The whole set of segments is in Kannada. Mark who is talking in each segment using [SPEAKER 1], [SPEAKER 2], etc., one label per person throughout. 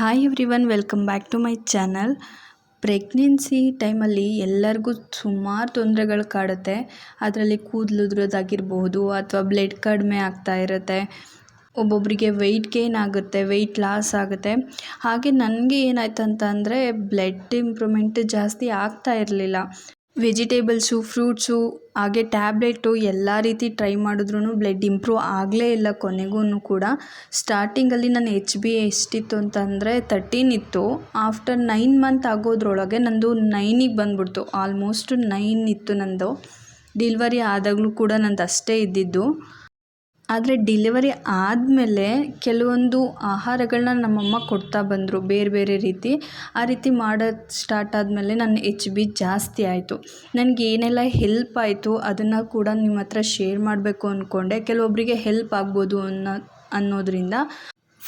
[SPEAKER 1] Hi everyone welcome back to my channel pregnancy ಟೈಮಲ್ಲಿ ಎಲ್ಲರಿಗೂ ಸುಮಾರು ತೊಂದರೆಗಳು ಕಾಡುತ್ತೆ. ಅದರಲ್ಲಿ ಕೂದಲು ಉದ್ರೋದಾಗಿರ್ಬೋದು ಅಥವಾ ಬ್ಲಡ್ ಕಡಿಮೆ ಆಗ್ತಾ ಇರುತ್ತೆ. ಒಬ್ಬೊಬ್ಬರಿಗೆ ವೆಯ್ಟ್ ಗೇನ್ ಆಗುತ್ತೆ ವೆಯ್ಟ್ ಲಾಸ್ ಆಗುತ್ತೆ. ಹಾಗೆ ನನಗೆ ಏನಾಯ್ತು ಅಂತ ಬ್ಲಡ್ ಇಂಪ್ರೂವ್ಮೆಂಟ್ ಜಾಸ್ತಿ ಆಗ್ತಾ ಇರಲಿಲ್ಲ. ವೆಜಿಟೇಬಲ್ಸು, ಫ್ರೂಟ್ಸು, ಹಾಗೆ ಟ್ಯಾಬ್ಲೆಟ್ಟು ಎಲ್ಲ ರೀತಿ ಟ್ರೈ ಮಾಡಿದ್ರೂ ಬ್ಲಡ್ ಇಂಪ್ರೂವ್ ಆಗಲೇ ಇಲ್ಲ ಕೊನೆಗೂ ಕೂಡ. ಸ್ಟಾರ್ಟಿಂಗಲ್ಲಿ ನನ್ನ ಎಚ್ ಬಿ ಎಷ್ಟಿತ್ತು ಅಂತಂದರೆ ತರ್ಟೀನ್ ಇತ್ತು. ಆಫ್ಟರ್ ನೈನ್ ಮಂತ್ ಆಗೋದ್ರೊಳಗೆ ನಂದು ನೈನಿಗೆ ಬಂದ್ಬಿಡ್ತು. ಆಲ್ಮೋಸ್ಟ್ ನೈನ್ ಇತ್ತು ನನ್ನದು ಡಿಲ್ವರಿ ಆದಾಗಲೂ ಕೂಡ ನಂದು ಅಷ್ಟೇ ಇದ್ದಿದ್ದು. ಆದರೆ ಡಿಲಿವರಿ ಆದಮೇಲೆ ಕೆಲವೊಂದು ಆಹಾರಗಳನ್ನ ನಮ್ಮಮ್ಮ ಕೊಡ್ತಾ ಬಂದರು ಬೇರೆ ಬೇರೆ ರೀತಿ. ಆ ರೀತಿ ಮಾಡೋದು ಸ್ಟಾರ್ಟ್ ಆದಮೇಲೆ ನನ್ನ ಎಚ್ ಬಿ ಜಾಸ್ತಿ ಆಯಿತು. ನನಗೆ ಏನೆಲ್ಲ ಹೆಲ್ಪ್ ಆಯಿತು ಅದನ್ನು ಕೂಡ ನಿಮ್ಮ ಹತ್ರ ಶೇರ್ ಮಾಡಬೇಕು ಅಂದ್ಕೊಂಡೆ ಕೆಲವೊಬ್ಬರಿಗೆ ಹೆಲ್ಪ್ ಆಗ್ಬೋದು ಅನ್ನೋ, ಅನ್ನೋದರಿಂದ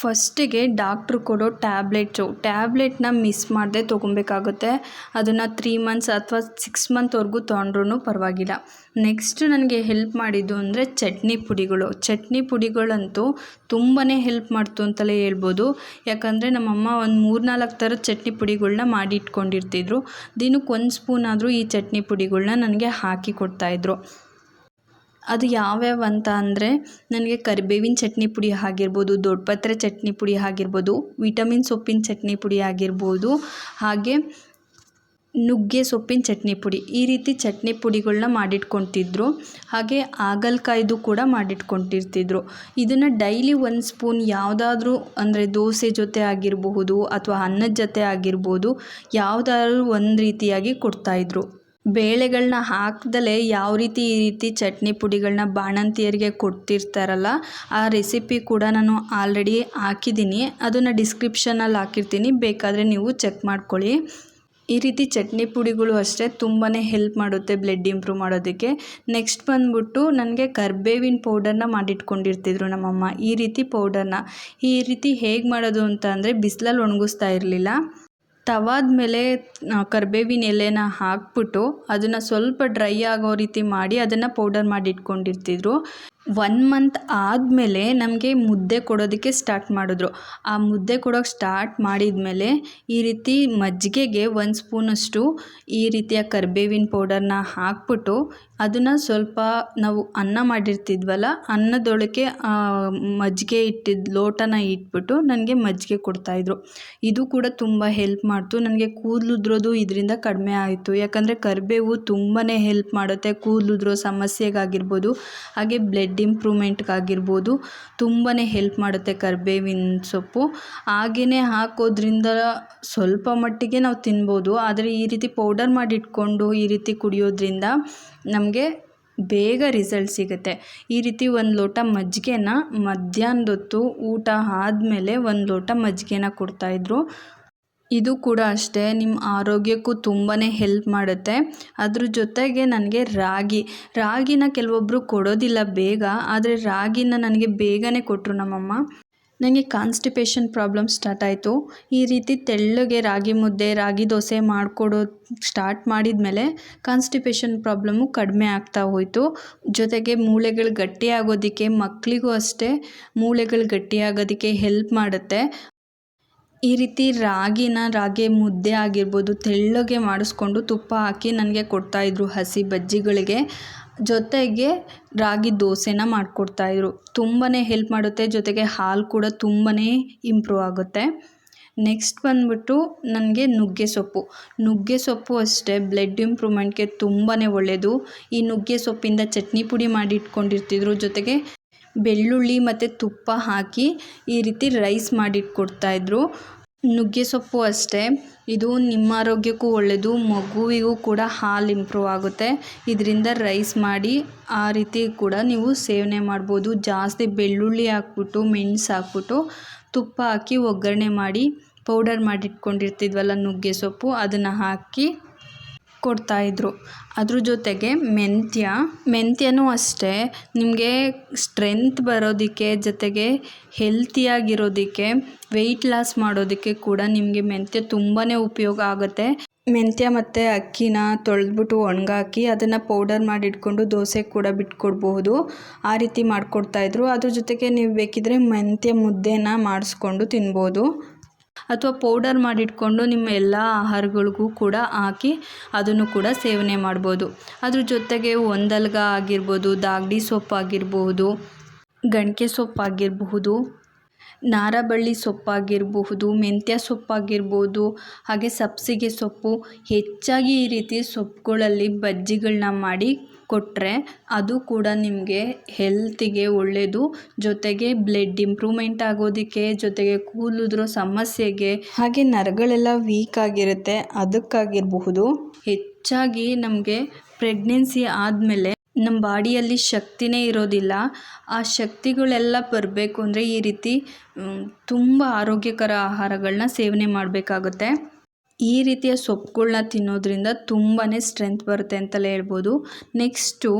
[SPEAKER 1] ಫಸ್ಟಿಗೆ ಡಾಕ್ಟ್ರು ಕೊಡೋ ಟ್ಯಾಬ್ಲೆಟ್ಸು ಟ್ಯಾಬ್ಲೆಟ್ನ ಮಿಸ್ ಮಾಡದೆ ತೊಗೊಬೇಕಾಗುತ್ತೆ ಅದನ್ನು ತ್ರೀ ಮಂತ್ಸ್ ಅಥವಾ ಸಿಕ್ಸ್ ಮಂತ್ವರೆಗೂ ತೊಗೊಂಡ್ರೂ ಪರವಾಗಿಲ್ಲ. ನೆಕ್ಸ್ಟ್ ನನಗೆ ಹೆಲ್ಪ್ ಮಾಡಿದ್ದು ಅಂದರೆ ಚಟ್ನಿ ಪುಡಿಗಳು. ಚಟ್ನಿ ಪುಡಿಗಳಂತೂ ತುಂಬಾ ಹೆಲ್ಪ್ ಮಾಡ್ತು ಅಂತಲೇ ಹೇಳ್ಬೋದು. ಯಾಕಂದರೆ ನಮ್ಮಮ್ಮ ಒಂದು ಮೂರು ನಾಲ್ಕು ಥರದ ಚಟ್ನಿ ಪುಡಿಗಳನ್ನ ಮಾಡಿ ಇಟ್ಕೊಂಡಿರ್ತಿದ್ರು ದಿನಕ್ಕೆ ಒಂದು ಸ್ಪೂನ್ ಆದರೂ ಈ ಚಟ್ನಿ ಪುಡಿಗಳನ್ನ ನನಗೆ ಹಾಕಿ ಕೊಡ್ತಾಯಿದ್ರು ಅದು ಯಾವ್ಯಾವ ಅಂತ ಅಂದರೆ ನನಗೆ ಕರಿಬೇವಿನ ಚಟ್ನಿ ಪುಡಿ ಆಗಿರ್ಬೋದು, ದೊಡ್ಡಪತ್ರೆ ಚಟ್ನಿ ಪುಡಿ ಆಗಿರ್ಬೋದು, ವಿಟಮಿನ್ ಸೊಪ್ಪಿನ ಚಟ್ನಿ ಪುಡಿ ಆಗಿರ್ಬೋದು, ಹಾಗೆ ನುಗ್ಗೆ ಸೊಪ್ಪಿನ ಚಟ್ನಿ ಪುಡಿ. ಈ ರೀತಿ ಚಟ್ನಿ ಪುಡಿಗಳನ್ನ ಮಾಡಿಟ್ಕೊತಿದ್ರು. ಹಾಗೆ ಹಾಗಲ್ಕಾಯ್ದು ಕೂಡ ಮಾಡಿಟ್ಕೊಂಡಿರ್ತಿದ್ರು ಇದನ್ನು ಡೈಲಿ ಒಂದು ಸ್ಪೂನ್ ಯಾವುದಾದ್ರೂ ಅಂದರೆ ದೋಸೆ ಜೊತೆ ಆಗಿರಬಹುದು ಅಥವಾ ಅನ್ನದ ಜೊತೆ ಆಗಿರ್ಬೋದು, ಯಾವುದಾದ್ರೂ ಒಂದು ರೀತಿಯಾಗಿ ಕೊಡ್ತಾಯಿದ್ರು. ಬೇಳೆಗಳನ್ನ ಹಾಕ್ದಲೇ ಯಾವ ರೀತಿ ಈ ರೀತಿ ಚಟ್ನಿ ಪುಡಿಗಳನ್ನ ಬಾಣಂತಿಯರಿಗೆ ಕೊಡ್ತಿರ್ತಾರಲ್ಲ, ಆ ರೆಸಿಪಿ ಕೂಡ ನಾನು ಆಲ್ರೆಡಿ ಹಾಕಿದ್ದೀನಿ. ಅದನ್ನು ಡಿಸ್ಕ್ರಿಪ್ಷನಲ್ಲಿ ಹಾಕಿರ್ತೀನಿ. ಬೇಕಾದರೆ ನೀವು ಚೆಕ್ ಮಾಡ್ಕೊಳ್ಳಿ. ಈ ರೀತಿ ಚಟ್ನಿ ಪುಡಿಗಳು ಅಷ್ಟೇ ತುಂಬಾ ಹೆಲ್ಪ್ ಮಾಡುತ್ತೆ ಬ್ಲಡ್ ಇಂಪ್ರೂವ್ ಮಾಡೋದಕ್ಕೆ. ನೆಕ್ಸ್ಟ್ ಬಂದ್ಬಿಟ್ಟು ನನಗೆ ಕರ್ಬೇವಿನ ಪೌಡರ್ನ ಮಾಡಿಟ್ಕೊಂಡಿರ್ತಿದ್ರು ನಮ್ಮಮ್ಮ. ಈ ರೀತಿ ಪೌಡರ್ನ ಈ ರೀತಿ ಹೇಗೆ ಮಾಡೋದು ಅಂತ ಅಂದರೆ ಬಿಸಿಲಲ್ಲಿ ಒಣಗಿಸ್ತಾ ಇರಲಿಲ್ಲ. ತವಾದ ಮೇಲೆ ಕರ್ಬೇವಿನ ಎಲೆನ ಹಾಕ್ಬಿಟ್ಟು, ಅದನ್ನು ಸ್ವಲ್ಪ ಡ್ರೈ ಆಗೋ ರೀತಿ ಮಾಡಿ, ಅದನ್ನು ಪೌಡರ್ ಮಾಡಿ ಇಟ್ಕೊಂಡಿರ್ತಿದ್ರು. ಒನ್ ಮಂತ್ ಆದಮೇಲೆ ನಮಗೆ ಮುದ್ದೆ ಕೊಡೋದಕ್ಕೆ ಸ್ಟಾರ್ಟ್ ಮಾಡಿದ್ರು. ಆ ಮುದ್ದೆ ಕೊಡೋಕ್ಕೆ ಸ್ಟಾರ್ಟ್ ಮಾಡಿದ ಮೇಲೆ ಈ ರೀತಿ ಮಜ್ಜಿಗೆಗೆ ಒಂದು ಸ್ಪೂನಷ್ಟು ಈ ರೀತಿಯ ಕರಿಬೇವಿನ ಪೌಡರ್ನ ಹಾಕ್ಬಿಟ್ಟು ಅದನ್ನು ಸ್ವಲ್ಪ ನಾವು ಅನ್ನ ಮಾಡಿರ್ತಿದ್ವಲ್ಲ ಅನ್ನದೊಳಗೆ ಮಜ್ಜಿಗೆ ಇಟ್ಟಿದ್ದ ಲೋಟನ ಇಟ್ಬಿಟ್ಟು ನನಗೆ ಮಜ್ಜಿಗೆ ಕೊಡ್ತಾಯಿದ್ರು ಇದು ಕೂಡ ತುಂಬ ಹೆಲ್ಪ್ ಮಾಡ್ತು. ನನಗೆ ಕೂದಲುದ್ರೋದು ಇದರಿಂದ ಕಡಿಮೆ ಆಯಿತು. ಯಾಕಂದರೆ ಕರಿಬೇವು ತುಂಬಾ ಹೆಲ್ಪ್ ಮಾಡುತ್ತೆ ಕೂದಲುದ್ರೋ ಸಮಸ್ಯೆಗಾಗಿರ್ಬೋದು, ಹಾಗೆ ಬ್ಲಡ್ ಇಂಪ್ರೂವ್ಮೆಂಟ್ಗಾಗಿರ್ಬೋದು ತುಂಬಾ ಹೆಲ್ಪ್ ಮಾಡುತ್ತೆ ಕರಿಬೇವಿನ ಸೊಪ್ಪು. ಹಾಗೆಯೇ ಹಾಕೋದ್ರಿಂದ ಸ್ವಲ್ಪ ಮಟ್ಟಿಗೆ ನಾವು ತಿನ್ಬೋದು, ಆದರೆ ಈ ರೀತಿ ಪೌಡರ್ ಮಾಡಿಟ್ಕೊಂಡು ಈ ರೀತಿ ಕುಡಿಯೋದ್ರಿಂದ ನಮಗೆ ಬೇಗ ರಿಸಲ್ಟ್ ಸಿಗುತ್ತೆ. ಈ ರೀತಿ ಒಂದು ಲೋಟ ಮಜ್ಜಿಗೆನ ಮಧ್ಯಾಹ್ನದೊತ್ತು ಊಟ ಆದಮೇಲೆ ಒಂದು ಲೋಟ ಮಜ್ಜಿಗೆನ ಕೊಡ್ತಾಯಿದ್ರು ಇದು ಕೂಡ ಅಷ್ಟೇ ನಿಮ್ಮ ಆರೋಗ್ಯಕ್ಕೂ ತುಂಬಾ ಹೆಲ್ಪ್ ಮಾಡುತ್ತೆ. ಅದ್ರ ಜೊತೆಗೆ ನನಗೆ ರಾಗಿ. ರಾಗಿನ ಕೆಲವೊಬ್ಬರು ಕೊಡೋದಿಲ್ಲ ಬೇಗ, ಆದರೆ ರಾಗಿನ ನನಗೆ ಬೇಗನೆ ಕೊಟ್ಟರು ನಮ್ಮಮ್ಮ. ನನಗೆ ಕಾನ್ಸ್ಟಿಪೇಷನ್ ಪ್ರಾಬ್ಲಮ್ ಸ್ಟಾರ್ಟ್ ಆಯಿತು. ಈ ರೀತಿ ತೆಳ್ಳಗೆ ರಾಗಿ ಮುದ್ದೆ, ರಾಗಿ ದೋಸೆ ಮಾಡಿಕೊಡೋ ಸ್ಟಾರ್ಟ್ ಮಾಡಿದ ಮೇಲೆ ಕಾನ್ಸ್ಟಿಪೇಷನ್ ಪ್ರಾಬ್ಲಮ್ಮು ಕಡಿಮೆ ಆಗ್ತಾ ಹೋಯಿತು. ಜೊತೆಗೆ ಮೂಳೆಗಳು ಗಟ್ಟಿಯಾಗೋದಕ್ಕೆ ಮಕ್ಕಳಿಗೂ ಅಷ್ಟೇ ಮೂಳೆಗಳು ಗಟ್ಟಿಯಾಗೋದಕ್ಕೆ ಹೆಲ್ಪ್ ಮಾಡುತ್ತೆ. ಈ ರೀತಿ ರಾಗಿನ ರಾಗಿ ಮುದ್ದೆ ಆಗಿರ್ಬೋದು, ತೆಳ್ಳಗೆ ಮಾಡಿಸ್ಕೊಂಡು ತುಪ್ಪ ಹಾಕಿ ನನಗೆ ಕೊಡ್ತಾಯಿದ್ರು ಹಸಿ ಬಜ್ಜಿಗಳಿಗೆ. ಜೊತೆಗೆ ರಾಗಿ ದೋಸೆನ ಮಾಡಿಕೊಡ್ತಾಯಿದ್ರು ತುಂಬಾ ಹೆಲ್ಪ್ ಮಾಡುತ್ತೆ, ಜೊತೆಗೆ ಹಾಲು ಕೂಡ ತುಂಬಾ ಇಂಪ್ರೂವ್ ಆಗುತ್ತೆ. ನೆಕ್ಸ್ಟ್ ಬಂದ್ಬಿಟ್ಟು ನನಗೆ ನುಗ್ಗೆ ಸೊಪ್ಪು. ನುಗ್ಗೆ ಸೊಪ್ಪು ಅಷ್ಟೇ ಬ್ಲಡ್ ಇಂಪ್ರೂವ್ಮೆಂಟ್ಗೆ ತುಂಬಾ ಒಳ್ಳೆಯದು ಈ ನುಗ್ಗೆ ಸೊಪ್ಪಿಂದ ಚಟ್ನಿ ಪುಡಿ ಮಾಡಿ ಇಟ್ಕೊಂಡಿರ್ತಿದ್ರು, ಜೊತೆಗೆ ಬೆಳ್ಳುಳ್ಳಿ ಮತ್ತು ತುಪ್ಪ ಹಾಕಿ ಈ ರೀತಿ ರೈಸ್ ಮಾಡಿಟ್ಕೊಡ್ತಾಯಿದ್ರು ನುಗ್ಗೆ ಸೊಪ್ಪು ಅಷ್ಟೇ. ಇದು ನಿಮ್ಮ ಆರೋಗ್ಯಕ್ಕೂ ಒಳ್ಳೆಯದು ಮಗುವಿಗೂ ಕೂಡ ಹಾಲು ಇಂಪ್ರೂವ್ ಆಗುತ್ತೆ. ಇದರಿಂದ ರೈಸ್ ಮಾಡಿ ಆ ರೀತಿ ಕೂಡ ನೀವು ಸೇವನೆ ಮಾಡ್ಬೋದು. ಜಾಸ್ತಿ ಬೆಳ್ಳುಳ್ಳಿ ಹಾಕ್ಬಿಟ್ಟು, ಮೆಣಸು ಹಾಕ್ಬಿಟ್ಟು, ತುಪ್ಪ ಹಾಕಿ ಒಗ್ಗರಣೆ ಮಾಡಿ, ಪೌಡರ್ ಮಾಡಿಟ್ಕೊಂಡಿರ್ತಿದ್ವಲ್ಲ ನುಗ್ಗೆ ಸೊಪ್ಪು, ಅದನ್ನು ಹಾಕಿ ಕೊಡ್ತಾಯಿದ್ರು ಅದ್ರ ಜೊತೆಗೆ ಮೆಂತ್ಯ, ಮೆಂತ್ಯನೂ ಅಷ್ಟೇ. ನಿಮಗೆ ಸ್ಟ್ರೆಂತ್ ಬರೋದಕ್ಕೆ, ಜೊತೆಗೆ ಹೆಲ್ತಿಯಾಗಿರೋದಕ್ಕೆ ವೆಯ್ಟ್ ಲಾಸ್ ಮಾಡೋದಕ್ಕೆ ಕೂಡ ನಿಮಗೆ ಮೆಂತ್ಯ ತುಂಬಾ ಉಪಯೋಗ ಆಗುತ್ತೆ. ಮೆಂತ್ಯ ಮತ್ತು ಅಕ್ಕಿನ ತೊಳೆದ್ಬಿಟ್ಟು ಒಣಗಾಕಿ ಅದನ್ನು ಪೌಡರ್ ಮಾಡಿ ಇಟ್ಕೊಂಡು ದೋಸೆ ಕೂಡ ಬಿಟ್ಕೊಡ್ಬಹುದು. ಆ ರೀತಿ ಮಾಡಿಕೊಡ್ತಾಯಿದ್ರು ಅದ್ರ ಜೊತೆಗೆ ನೀವು ಬೇಕಿದ್ದರೆ ಮೆಂತ್ಯ ಮುದ್ದೆನ ಮಾಡಿಸ್ಕೊಂಡು ತಿನ್ಬೋದು. ಅಥವಾ ಪೌಡರ್ ಮಾಡಿಟ್ಕೊಂಡು ನಿಮ್ಮ ಎಲ್ಲ ಆಹಾರಗಳಿಗೂ ಕೂಡ ಹಾಕಿ ಅದನ್ನು ಕೂಡ ಸೇವನೆ ಮಾಡ್ಬೋದು. ಅದ್ರ ಜೊತೆಗೆ ಒಂದಲ್ಗ ಆಗಿರ್ಬೋದು, ದಾಗ್ಡಿ ಸೊಪ್ಪು ಆಗಿರಬಹುದು ಗಣಿಕೆ ಸೊಪ್ಪಾಗಿರಬಹುದು ನಾರಬಳ್ಳಿ ಸೊಪ್ಪಾಗಿರಬಹುದು, ಮೆಂತ್ಯ ಸೊಪ್ಪಾಗಿರ್ಬೋದು, ಹಾಗೆ ಸಬ್ಬಸಿಗೆ ಸೊಪ್ಪು, ಹೆಚ್ಚಾಗಿ ಈ ರೀತಿ ಸೊಪ್ಪುಗಳಲ್ಲಿ ಬಜ್ಜಿಗಳನ್ನ ಮಾಡಿ ಕೊಟ್ಟರೆ ಅದು ಕೂಡ ನಿಮಗೆ ಹೆಲ್ತಿಗೆ ಒಳ್ಳೆಯದು ಜೊತೆಗೆ ಬ್ಲಡ್ ಇಂಪ್ರೂವ್ಮೆಂಟ್ ಆಗೋದಕ್ಕೆ, ಜೊತೆಗೆ ಕೂದಲುದ್ರೋ ಸಮಸ್ಯೆಗೆ, ಹಾಗೆ ನರಗಳೆಲ್ಲ ವೀಕ್ ಆಗಿರುತ್ತೆ, ಅದಕ್ಕಾಗಿರಬಹುದು. ಹೆಚ್ಚಾಗಿ ನಮಗೆ ಪ್ರೆಗ್ನೆನ್ಸಿ ಆದಮೇಲೆ ನಮ್ಮ ಬಾಡಿಯಲ್ಲಿ ಶಕ್ತಿನೇ ಇರೋದಿಲ್ಲ. ಆ ಶಕ್ತಿಗಳೆಲ್ಲ ಬರಬೇಕು ಅಂದರೆ ಈ ರೀತಿ ತುಂಬ ಆರೋಗ್ಯಕರ ಆಹಾರಗಳನ್ನ ಸೇವನೆ ಮಾಡಬೇಕಾಗುತ್ತೆ. ಈ ರೀತಿಯ ಸೊಪ್ಪುಗಳನ್ನ ತಿನ್ನೋದ್ರಿಂದ ತುಂಬಾ ಸ್ಟ್ರೆಂತ್ ಬರುತ್ತೆ ಅಂತಲೇ ಹೇಳ್ಬೋದು. ನೆಕ್ಸ್ಟು,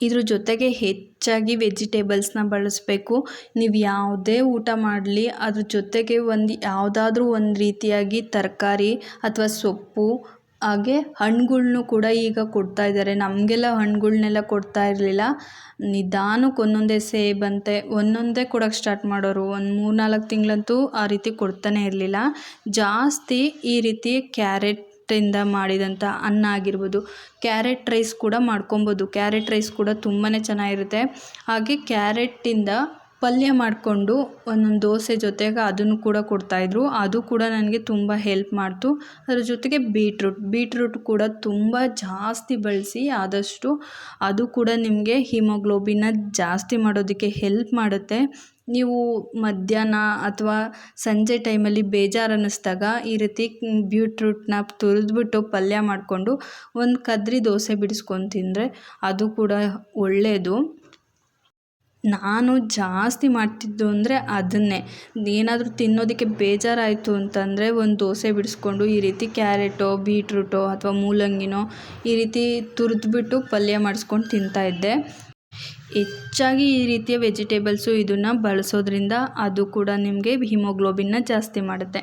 [SPEAKER 1] ಇದ್ರ ಜೊತೆಗೆ ಹೆಚ್ಚಾಗಿ ವೆಜಿಟೇಬಲ್ಸ್ನ ಬಳಸಬೇಕು. ನೀವು ಯಾವುದೇ ಊಟ ಮಾಡಲಿ, ಅದ್ರ ಜೊತೆಗೆ ಒಂದು, ಯಾವುದಾದ್ರೂ ಒಂದು ರೀತಿಯಾಗಿ ತರಕಾರಿ ಅಥವಾ ಸೊಪ್ಪು ಹಾಗೆ ಹಣ್ಣುಗಳ್ನೂ ಕೂಡ ಈಗ ಕೊಡ್ತಾ ಇದ್ದಾರೆ. ನಮಗೆಲ್ಲ ಹಣ್ಣುಗಳ್ನೆಲ್ಲ ಕೊಡ್ತಾ ಇರಲಿಲ್ಲ. ನಿಧಾನಕ್ಕೆ ಒಂದೊಂದೇ ಸೇಬಂತೆ ಒಂದೊಂದೇ ಕೊಡೋಕ್ಕೆ ಸ್ಟಾರ್ಟ್ ಮಾಡೋರು. ಒಂದು ಮೂರು ನಾಲ್ಕು ತಿಂಗಳಂತೂ ಆ ರೀತಿ ಕೊಡ್ತಾನೆ ಇರಲಿಲ್ಲ. ಜಾಸ್ತಿ ಈ ರೀತಿ ಕ್ಯಾರೆಟ್ ಇಂದ ಮಾಡಿದಂಥ ಅನ್ನ ಆಗಿರ್ಬೋದು, ಕ್ಯಾರೆಟ್ ರೈಸ್ ಕೂಡ ಮಾಡ್ಕೊಬೋದು. ಕ್ಯಾರೆಟ್ ರೈಸ್ ಕೂಡ ತುಂಬಾ ಚೆನ್ನಾಗಿರುತ್ತೆ. ಹಾಗೆ ಕ್ಯಾರೆಟಿಂದ ಪಲ್ಯ ಮಾಡಿಕೊಂಡು ಒಂದೊಂದು ದೋಸೆ ಜೊತೆಗೆ ಅದನ್ನು ಕೂಡ ಕೊಡ್ತಾಯಿದ್ರು. ಅದು ಕೂಡ ನನಗೆ ತುಂಬ ಹೆಲ್ಪ್ ಮಾಡ್ತು. ಅದ್ರ ಜೊತೆಗೆ ಬೀಟ್ರೂಟ್ ಬೀಟ್ರೂಟ್ ಕೂಡ ತುಂಬ ಜಾಸ್ತಿ ಬಳಸಿ ಆದಷ್ಟು ಅದು ಕೂಡ ನಿಮಗೆ ಹಿಮೋಗ್ಲೋಬಿನ ಜಾಸ್ತಿ ಮಾಡೋದಕ್ಕೆ ಹೆಲ್ಪ್ ಮಾಡುತ್ತೆ. ನೀವು ಮಧ್ಯಾಹ್ನ ಅಥವಾ ಸಂಜೆ ಟೈಮಲ್ಲಿ ಬೇಜಾರು ಅನ್ನಿಸ್ದಾಗ ಈ ರೀತಿ ಬೀಟ್ರೂಟ್ನ ತುರಿದ್ಬಿಟ್ಟು ಪಲ್ಯ ಮಾಡಿಕೊಂಡು ಒಂದು ಕದ್ರಿ ದೋಸೆ ಬಿಡಿಸ್ಕೊಂಡು ತಿಂದರೆ ಅದು ಕೂಡ ಒಳ್ಳೆಯದು ನಾನು ಜಾಸ್ತಿ ಮಾಡ್ತಿದ್ದು ಅಂದರೆ ಅದನ್ನೇ. ಏನಾದರೂ ತಿನ್ನೋದಕ್ಕೆ ಬೇಜಾರಾಯಿತು ಅಂತಂದರೆ ಒಂದು ದೋಸೆ ಬಿಡಿಸ್ಕೊಂಡು ಈ ರೀತಿ ಕ್ಯಾರೆಟೋ, ಬೀಟ್ರೂಟೋ ಅಥವಾ ಮೂಲಂಗಿನೋ ಈ ರೀತಿ ತುರಿದ್ಬಿಟ್ಟು ಪಲ್ಯ ಮಾಡಿಸ್ಕೊಂಡು ತಿಂತಾಯಿದ್ದೆ ಹೆಚ್ಚಾಗಿ ಈ ರೀತಿಯ ವೆಜಿಟೇಬಲ್ಸು ಇದನ್ನು ಬಳಸೋದ್ರಿಂದ ಅದು ಕೂಡ ನಿಮಗೆ ಹಿಮೋಗ್ಲೋಬಿನ್ನ ಜಾಸ್ತಿ ಮಾಡುತ್ತೆ.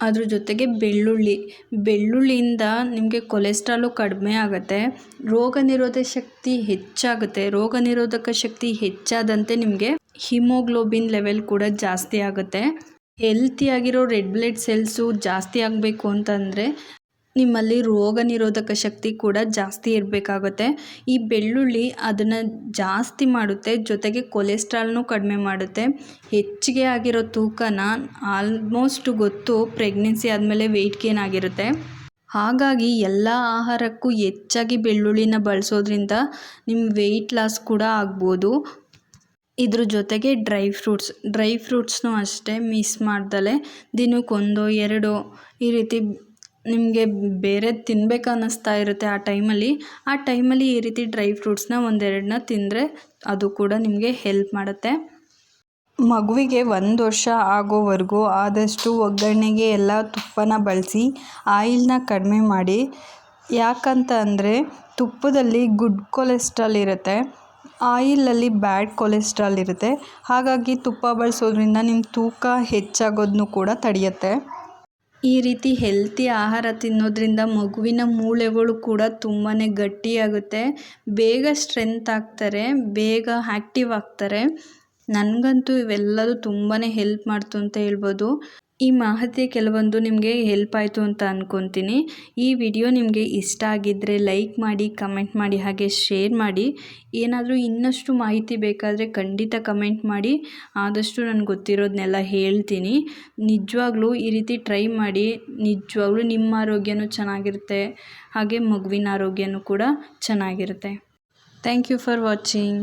[SPEAKER 1] ಅದ್ರ ಜೊತೆಗೆ ಬೆಳ್ಳುಳ್ಳಿ. ಬೆಳ್ಳುಳ್ಳಿಯಿಂದ ನಿಮಗೆ ಕೊಲೆಸ್ಟ್ರಾಲು ಕಡಿಮೆ ಆಗುತ್ತೆ. ರೋಗ ನಿರೋಧಕ ಶಕ್ತಿ ಹೆಚ್ಚಾಗುತ್ತೆ. ರೋಗ ನಿರೋಧಕ ಶಕ್ತಿ ಹೆಚ್ಚಾದಂತೆ ನಿಮಗೆ ಹಿಮೋಗ್ಲೋಬಿನ್ ಲೆವೆಲ್ ಕೂಡ ಜಾಸ್ತಿ ಆಗುತ್ತೆ. ಹೆಲ್ತಿಯಾಗಿರೋ ರೆಡ್ ಬ್ಲಡ್ ಸೆಲ್ಸು ಜಾಸ್ತಿ ಆಗಬೇಕು ಅಂತಂದರೆ ನಿಮ್ಮಲ್ಲಿ ರೋಗ ನಿರೋಧಕ ಶಕ್ತಿ ಕೂಡ ಜಾಸ್ತಿ ಇರಬೇಕಾಗುತ್ತೆ. ಈ ಬೆಳ್ಳುಳ್ಳಿ ಅದನ್ನು ಜಾಸ್ತಿ ಮಾಡುತ್ತೆ, ಜೊತೆಗೆ ಕೊಲೆಸ್ಟ್ರಾಲ್ನೂ ಕಡಿಮೆ ಮಾಡುತ್ತೆ. ಹೆಚ್ಚಿಗೆ ಆಗಿರೋ ತೂಕನ ಆಲ್ಮೋಸ್ಟ್ ಗೊತ್ತು ಪ್ರೆಗ್ನೆನ್ಸಿ ಆದಮೇಲೆ ವೆಯ್ಟ್ ಗೇನ್ ಆಗಿರುತ್ತೆ. ಹಾಗಾಗಿ ಎಲ್ಲ ಆಹಾರಕ್ಕೂ ಹೆಚ್ಚಾಗಿ ಬೆಳ್ಳುಳ್ಳಿನ ಬಳಸೋದ್ರಿಂದ ನಿಮ್ಮ ವೆಯ್ಟ್ ಲಾಸ್ ಕೂಡ ಆಗ್ಬೋದು. ಇದ್ರ ಜೊತೆಗೆ ಡ್ರೈ ಫ್ರೂಟ್ಸ್ ಡ್ರೈ ಫ್ರೂಟ್ಸ್ನೂ ಅಷ್ಟೇ ಮಿಸ್ ಮಾಡ್ದಲೆ ದಿನಕ್ಕೊಂದೋ, ಎರಡೋ ಈ ರೀತಿ ನಿಮಗೆ ಬೇರೆ ತಿನ್ಬೇಕು ಅನ್ನಿಸ್ತಾ ಇರುತ್ತೆ ಆ ಟೈಮಲ್ಲಿ. ಆ ಟೈಮಲ್ಲಿ ಈ ರೀತಿ ಡ್ರೈ ಫ್ರೂಟ್ಸ್ನ ಒಂದೆರಡನ್ನ ತಿಂದರೆ ಅದು ಕೂಡ ನಿಮಗೆ ಹೆಲ್ಪ್ ಮಾಡುತ್ತೆ. ಮಗುವಿಗೆ ಒಂದು ವರ್ಷ ಆಗೋವರೆಗೂ ಆದಷ್ಟು ಒಗ್ಗರಣೆಗೆ ಎಲ್ಲ ತುಪ್ಪನ ಬಳಸಿ, ಆಯಿಲ್ನ ಕಡಿಮೆ ಮಾಡಿ. ಯಾಕಂತ ಅಂದರೆ ತುಪ್ಪದಲ್ಲಿ ಗುಡ್ ಕೊಲೆಸ್ಟ್ರಾಲ್ ಇರುತ್ತೆ. ಆಯಿಲಲ್ಲಿ ಬ್ಯಾಡ್ ಕೊಲೆಸ್ಟ್ರಾಲ್ ಇರುತ್ತೆ. ಹಾಗಾಗಿ ತುಪ್ಪ ಬಳಸೋದ್ರಿಂದ ನಿಮ್ಮ ತೂಕ ಹೆಚ್ಚಾಗೋದನ್ನು ಕೂಡ ತಡೆಯುತ್ತೆ. ಈ ರೀತಿ ಹೆಲ್ತಿ ಆಹಾರ ತಿನ್ನೋದ್ರಿಂದ ಮಗುವಿನ ಮೂಳೆಗಳು ಕೂಡ ತುಂಬಾ ಗಟ್ಟಿಯಾಗುತ್ತೆ. ಬೇಗ ಸ್ಟ್ರೆಂತ್ ಆಗ್ತಾರೆ, ಬೇಗ ಆ್ಯಕ್ಟಿವ್ ಆಗ್ತಾರೆ. ನನಗಂತೂ ಇವೆಲ್ಲದೂ ತುಂಬಾ ಹೆಲ್ಪ್ ಮಾಡ್ತು ಅಂತ ಹೇಳ್ಬೋದು. ಈ ಮಾಹಿತಿ ಕೆಲವೊಂದು ನಿಮಗೆ ಹೆಲ್ಪ್ ಆಯಿತು ಅಂತ ಅಂದ್ಕೊತೀನಿ ಈ ವಿಡಿಯೋ ನಿಮಗೆ ಇಷ್ಟ ಆಗಿದ್ದರೆ ಲೈಕ್ ಮಾಡಿ ಕಮೆಂಟ್ ಮಾಡಿ, ಹಾಗೆ ಶೇರ್ ಮಾಡಿ. ಏನಾದರೂ ಇನ್ನಷ್ಟು ಮಾಹಿತಿ ಬೇಕಾದರೆ ಖಂಡಿತ ಕಮೆಂಟ್ ಮಾಡಿ. ಆದಷ್ಟು ನನಗೆ ಗೊತ್ತಿರೋದನ್ನೆಲ್ಲ ಹೇಳ್ತೀನಿ. ನಿಜವಾಗ್ಲೂ ಈ ರೀತಿ ಟ್ರೈ ಮಾಡಿ. ನಿಜವಾಗ್ಲೂ ನಿಮ್ಮ ಆರೋಗ್ಯನೂ ಚೆನ್ನಾಗಿರುತ್ತೆ. ಹಾಗೆ ಮಗುವಿನ ಆರೋಗ್ಯನೂ ಕೂಡ ಚೆನ್ನಾಗಿರುತ್ತೆ. Thank you for watching